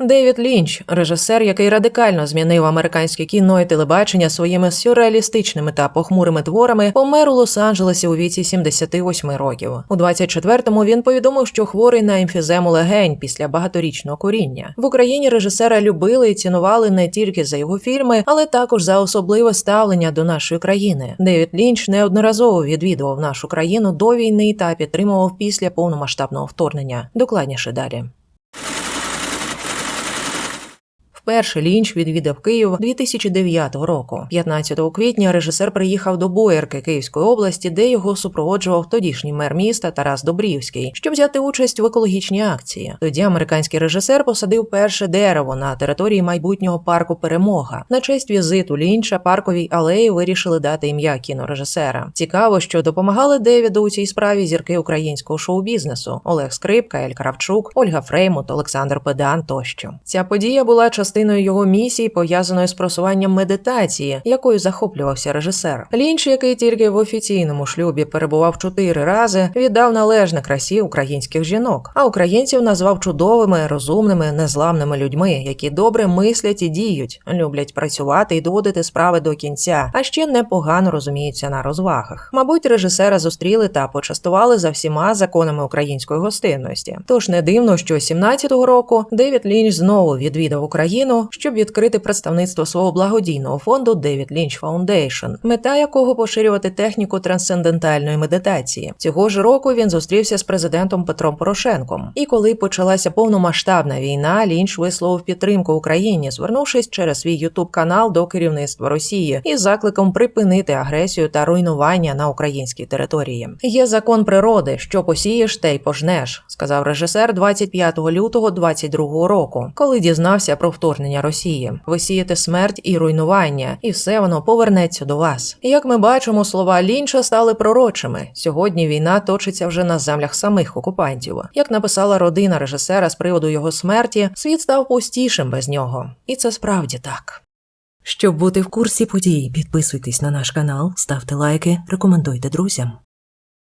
Девід Лінч, режисер, який радикально змінив американське кіно і телебачення своїми сюрреалістичними та похмурими творами, помер у Лос-Анджелесі у віці 78 років. У 24-му він повідомив, що хворий на емфізему легень після багаторічного куріння. В Україні режисера любили і цінували не тільки за його фільми, але також за особливе ставлення до нашої країни. Девід Лінч неодноразово відвідував нашу країну до війни та підтримував після повномасштабного вторгнення. Докладніше далі. Вперше Лінч відвідав Київ 2009 року. 15 квітня режисер приїхав до Боярки Київської області, де його супроводжував тодішній мер міста Тарас Добрівський, щоб взяти участь в екологічній акції. Тоді американський режисер посадив перше дерево на території майбутнього парку Перемога. На честь візиту Лінча парковій алеї вирішили дати ім'я кінорежисера. Цікаво, що допомагали Девіду у цій справі зірки українського шоу-бізнесу Олег Скрипка, Ель Кравчук, Ольга Фреймут, Олександр Педан тощо. Ця подія була частиною його місії, пов'язаної з просуванням медитації, якою захоплювався режисер. Лінч, який тільки в офіційному шлюбі перебував чотири рази, віддав належне красі українських жінок, а українців назвав чудовими, розумними, незламними людьми, які добре мислять і діють, люблять працювати і доводити справи до кінця, а ще непогано розуміються на розвагах. Мабуть, режисера зустріли та почастували за всіма законами української гостинності. Тож не дивно, що 17-го року Девід Лінч знову відвідав Україну, щоб відкрити представництво свого благодійного фонду Девід Лінч Фаундейшн, мета якого поширювати техніку трансцендентальної медитації. Цього ж року він зустрівся з президентом Петром Порошенком. І коли почалася повномасштабна війна, Лінч висловив підтримку Україні, звернувшись через свій Ютуб канал до керівництва Росії із закликом припинити агресію та руйнування на українській території. Є закон природи, що посієш, те й пожнеш, сказав режисер 25 лютого 22 року, коли дізнався про вторгнення Росії. Ви сієте смерть і руйнування, і все воно повернеться до вас. І як ми бачимо, слова Лінча стали пророчими. Сьогодні війна точиться вже на землях самих окупантів. Як написала родина режисера з приводу його смерті, світ став пустішим без нього, і це справді так. Щоб бути в курсі подій, підписуйтесь на наш канал, ставте лайки, рекомендуйте друзям.